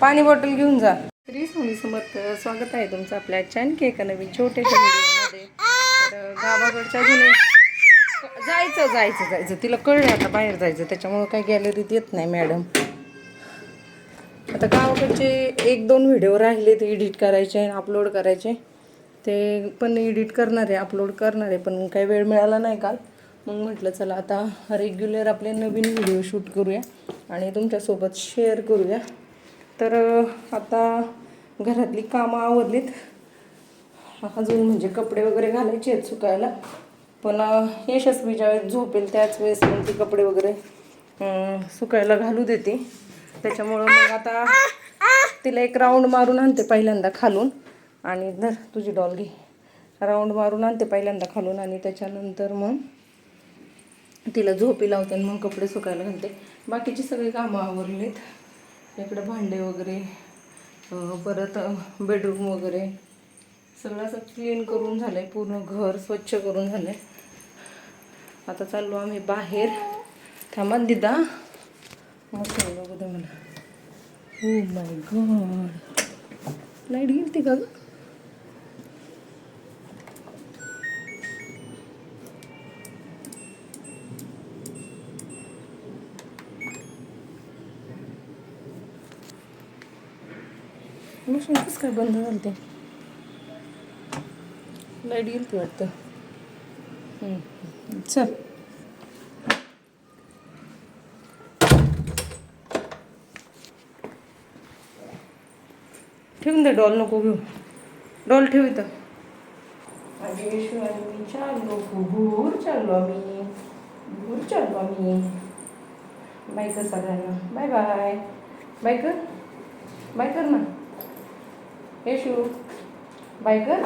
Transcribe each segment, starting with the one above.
पाणी बॉटल घेऊन जा. श्री स्वामी समर्थ स्वागत आहे तुमचं आपल्या आणखी एका नवीन छोट्याशा व्हिडिओमध्ये. तर गावाकडच्या जुने जायचं जायचं जायचं. तिला कळलं आता बाहेर जायचं. त्याच्यामुळं काही गॅलरीत येत नाही मॅडम आता गावाकडचे एक दोन व्हिडिओ राहिले ते एडिट करायचे अपलोड करायचे. ते पण एडिट करणार आहे अपलोड करणार आहे पण काही वेळ मिळाला नाही काल. मग म्हटलं चला आता रेग्युलर आपले नवीन व्हिडिओ शूट करूया आणि तुमच्यासोबत शेअर करूया. तर आता घरातली कामं आवरलीत. अजून म्हणजे कपडे वगैरे घालायचे आहेत सुकायला. पण यशस्वी यशस्वी ज्यावेळेस झोपेल त्याच वेळेस मग ती कपडे वगैरे सुकायला घालू देते. त्याच्यामुळं मग आता तिला एक राऊंड मारून आणते पहिल्यांदा खालून. आणि धर तुझी डॉल घे. राऊंड मारून आणते पहिल्यांदा खालून आणि त्याच्यानंतर मग तिला झोपी लावते आणि मग कपडे सुकायला घालते. बाकीची सगळी कामं आवरलीत. इकडं भांडे वगैरे परत बेडरूम वगैरे. सगळं असं क्लीन करून झालं आहे पूर्ण घर स्वच्छ करून झालं आहे आता चाललो आम्ही बाहेर. थांबा दिदा. मस्त बघू दे मला हो माय गॉड लाइट गेली का मशीन कसं काय बंद झालं ते लाइट गेली ती वाटतं. चल. ठेवून दे डॉल नको घेऊ. डॉल ठेव इथं. आम्ही चाललो भूर चाललो आम्ही. भूर चाललो आम्ही. बाय कर सगळ्यांना. Bye bye. बाय कर. बाय कर ना. हे शिव. कर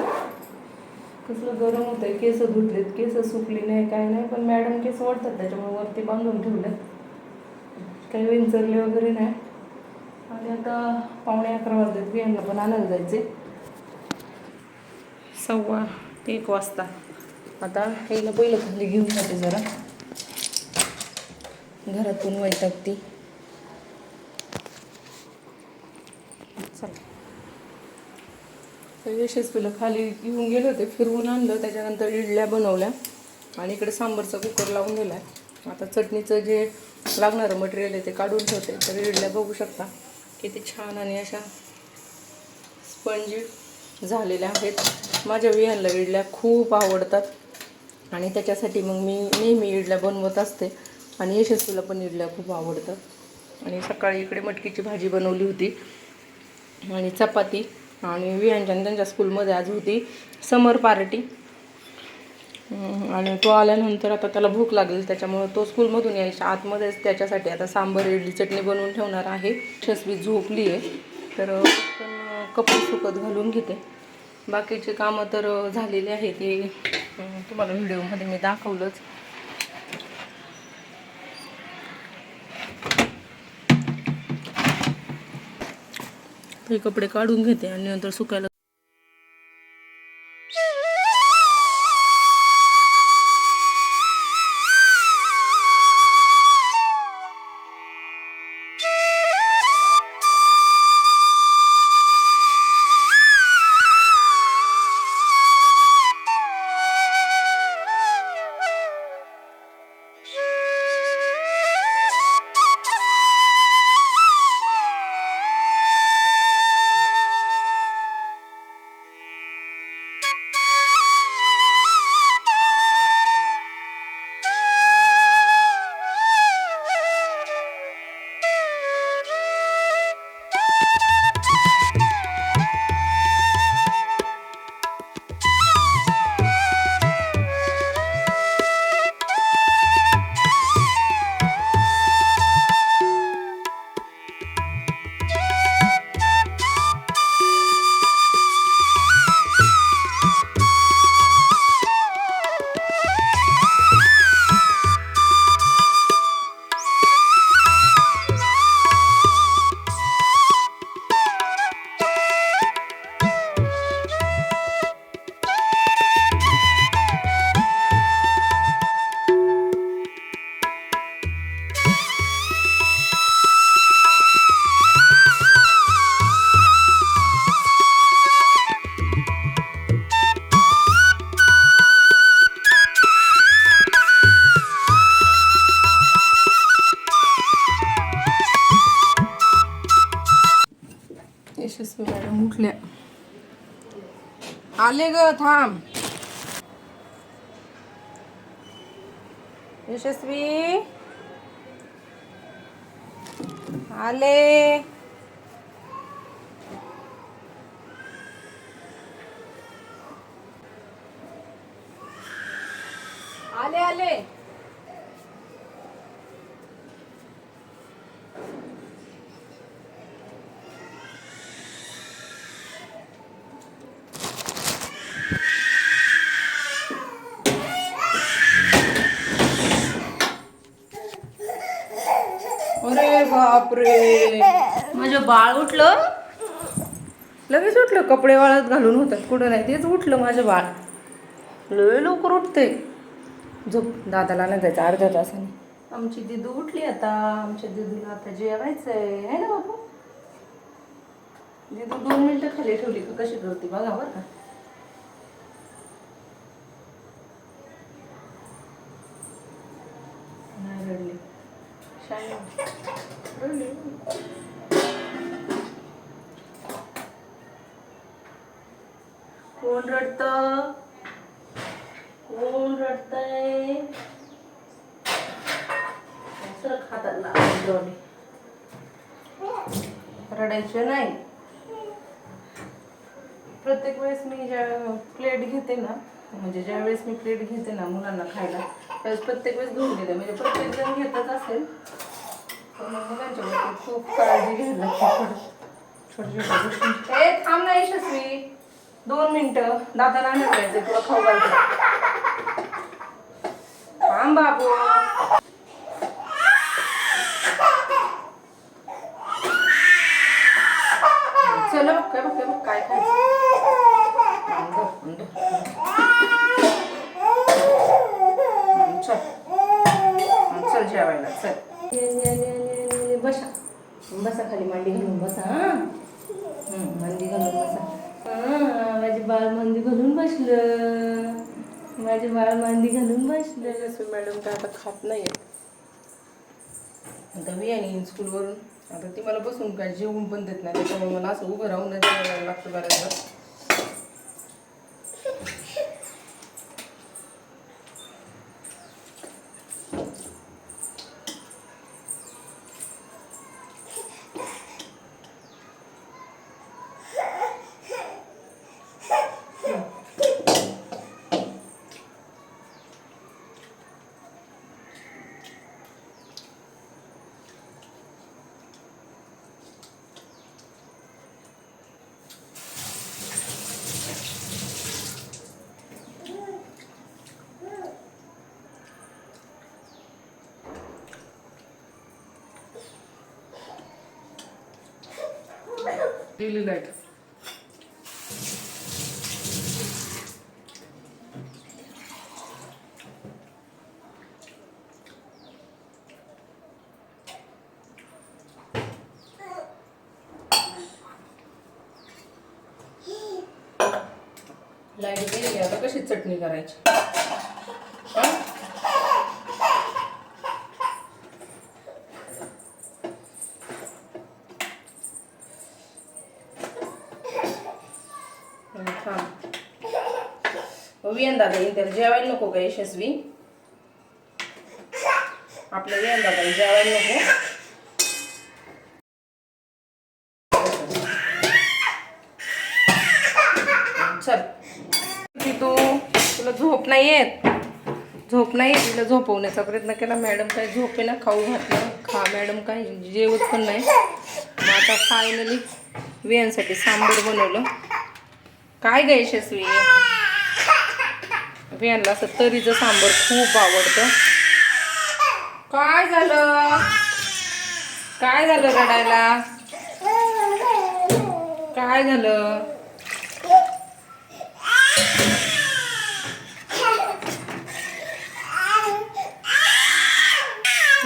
कसलं गरम होतंय. केस धुतलेत केस सुकली नाही काय नाही पण मॅडम केस वाढतात त्याच्यामुळे वरती बांधून ठेवलेत. काही विंचरले वगैरे नाही. आणि आता पावणे अकरा वाजलेत बियांना पण आणायला जायचे सव्वा एक वाजता. आता यायला पहिलं खाली घेऊन जाते जरा. घरातून वैतागती. चला. तर यशस्वीला खाली घेऊन गेले होते फिरवून आणलं त्याच्यानंतर इडल्या बनवल्या आणि इकडे सांबरचा कुकर लावून दिला आहे आता चटणीचं जे लागणारं मटेरियल आहे ते काढून ठेवते तर इडल्या बघू शकता. किती छान आणि अशा स्पंजी झालेल्या आहेत. माझ्या वियांना इडल्या खूप आवडतात आणि त्याच्यासाठी मग मी नेहमी इडल्या बनवत असते आणि यशस्वीला पण इडल्या खूप आवडतात. आणि सकाळी इकडे मटकीची भाजी बनवली होती आणि चपाती आणि विहांच्या त्यांच्या स्कूलमध्ये आज होती समर पार्टी. आणि तो आल्यानंतर आता त्याला भूक लागली त्याच्यामुळं तो स्कूलमधून यायच्या आतमध्येच त्याच्यासाठी आता सांबर इडली चटणी बनवून ठेवणार आहे. यशस्वी झोपली आहे. तर पटकन कपडे सुकत घालून घेते. बाकीची कामं तर झालेली आहेत. ती तुम्हाला व्हिडिओमध्ये मी दाखवलंच. हे कपडे काढून घेते आणि नंतर सुकायला आले ग थांब. यशस्वी. आले. आले आले. अरे बापरे. माझं बाळ उठलं. लगेच उठलं कपडे वाळत घालून होतात कुठं नाही तेच उठलं माझं बाळ. लय लवकर उठते. झोप दादाला नाही जायचं अर्ध्या तासाने. आमची दिदू उठली आता. आमच्या दिदूला आता जेवायचं आहे ना बाबू दिदू दोन मिनिटं खाली ठेवली का? कशी करते बघा बरं का. कोण रडत? कोण रडतय? सर खातात रडायचं नाही. प्रत्येक वेळेस मी ज्या प्लेट घेते ना म्हणजे ज्यावेळेस मी प्लेट घेते ना मुलांना खायला त्यावेळेस प्रत्येक वेळेस धुवून घेते. म्हणजे प्रत्येक जण घेतच असेल पण मग मुलांच्या खूप काळजी घ्यायला लागते. छोट्या छोट्या गोष्टी ए थांब ना यशस्वी. दोन मिनटं. दादाला आणत जायचं तुला खाऊ घालते. थांब बाबू. चला बघ काय बघ काय बघ काय खायचं जेवायला चल. बसा. बसा खाली मांडी घालून बसा हा. मांडी घालून बसा. हा माझे बाळ मांडी घालून बसलं. माझे बाळ मांडी घालून बसलं. जसं मॅडम काय आता खात नाही आता मी आणि स्कूलवरून आता ती मला बसून काय जेवून पण देत नाही त्याच्यामुळे मला असं उभं जेवायला लागतं बऱ्याचदा डेली लाइट लाइट गेली आता कशी चटणी करायची? हां. थांब वियन दादा येईन त्याला जेवायला नको का यशस्वी. आपलं वियन दादा जेवायला नको. चल. तुला झोप नाही येत. झोप नाही येत तिला झोपवण्याचा प्रयत्न केला. मॅडम काय झोपे ना खाऊ घातलं. खा मॅडम काय जेवत पण नाही. मग आता फायनली वियांसाठी सांबर बनवलं. काय ग यशस्वी? यांना असं तरीचं सांबर खूप आवडतं. काय झालं? काय झालं रडायला? काय झालं?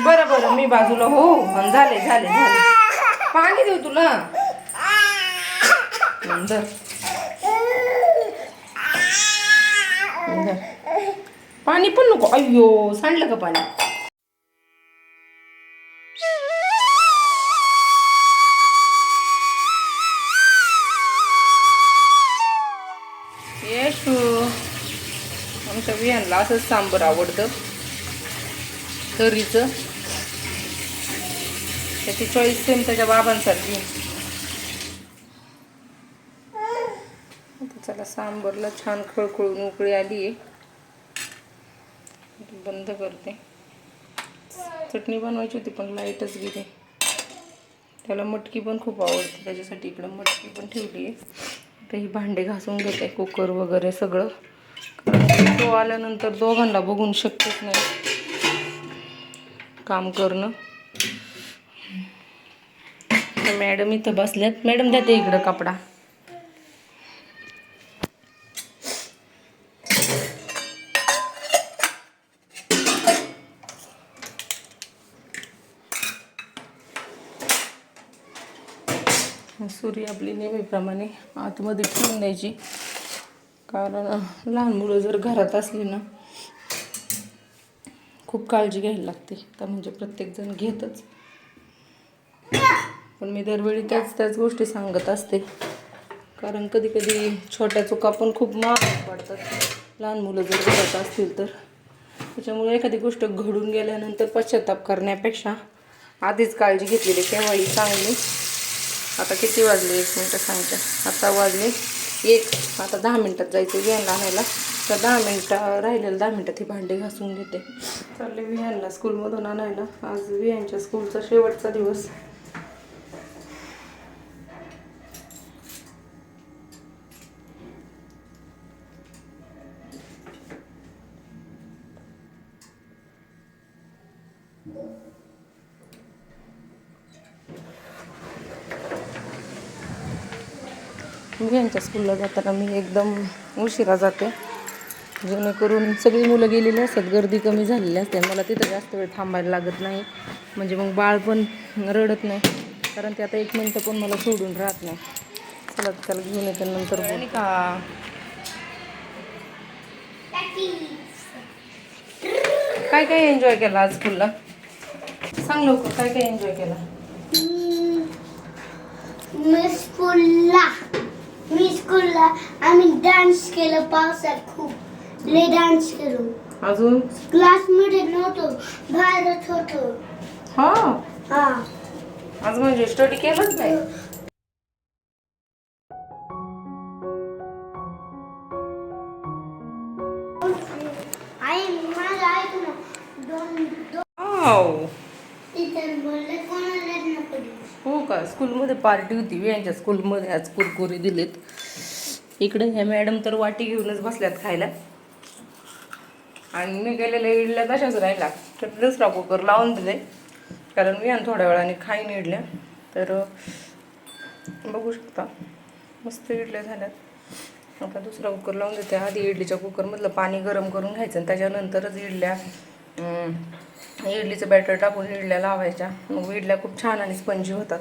बरं बरं मी बाजूला हो, हो झाले झाले झाले. पाणी देऊ तुला? पाणी पण नको. अय्यो सांडलं का पाणी? आमच्या विहानला असंच सांबर आवडतं. तरीचं. त्याची चॉईस सेम त्याच्या बाबांसारखी. त्याला सांबरला छान खळखळून उकळी आली आहे बंद करते. चटणी बनवायची होती पण लाईटच गेली. त्याला मटकी पण खूप आवडते त्याच्यासाठी इकडं मटकी पण ठेवली आहे. तर ही भांडे घासून घेते कुकर वगैरे सगळं. कारण तो आल्यानंतर दोघांना बघून शक्यच नाही. काम करणं. तर मॅडम इथं बसल्यात. मॅडम द्या ते इकडं कपडा. सुरी आपली नेहमीप्रमाणे आतमध्ये ठेवून द्यायची कारण लहान मुलं जर घरात असली ना खूप काळजी घ्यायला लागते. तर म्हणजे प्रत्येकजण घेतच. पण मी दरवेळी त्याच त्याच गोष्टी सांगत असते. कारण कधी कधी छोट्या चुका पण खूप महाग पडतात. लहान मुलं जर घरात असतील तर. त्याच्यामुळे एखादी गोष्ट घडून गेल्यानंतर पश्चाताप करण्यापेक्षा आधीच काळजी घेतलेली केव्हाही चांगली. आता किती वाजले? एक मिनटं सांगते. आता वाजले एक. आता दहा मिनटात जायचं विहानला आणायला तर दहा मिनटं राहिलेलं दहा मिनटात ही भांडी घासून घेते. चालले विहानला स्कूलमधून आणायला. आज विहानच्या स्कूलचा शेवटचा दिवस. विहानच्या स्कूलला जाताना मी एकदम उशिरा जाते. जेणेकरून सगळी मुलं गेलेली असतात गर्दी कमी झालेली असते. मला तिथं जास्त वेळ थांबायला लागत नाही. म्हणजे मग बाळ पण रडत नाही. कारण ते आता एक मिनटं पण मला सोडून राहत नाही. चला त्याला घेऊन येते नंतर बोल. का काय काय एन्जॉय केला आज स्कूलला सांग लवकर काय काय एन्जॉय केला? मी स्कूलला मी स्कूलला आम्ही डान्स केलं पावसात खूप लय डान्स केलो अजून क्लासमध्ये नव्हतो बाहेरच होतो हा हा आज म्हणजे स्टडी केलंच नाही स्कूलमध्ये पार्टी होती यांच्या स्कूलमध्ये आज कुरकुरे दिलेत. इकडे ह्या मॅडम तर वाटी घेऊनच बसल्यात खायला. आणि मी गेलेल्या इडल्या तशाच राहिला तर दुसरा कुकर लावून दिले. कारण मी आणि थोड्या वेळाने खाईन इडल्या. तर बघू शकता. मस्त इडल्या झाल्यात. आता दुसरा कुकर लावून देते. आधी इडलीच्या कुकरमधलं पाणी गरम करून घ्यायचं आणि त्याच्यानंतरच इडल्या इडलीचं बॅटर टाकून इडल्या लावायच्या. मग इडल्या खूप छान आणि स्पंजी होतात.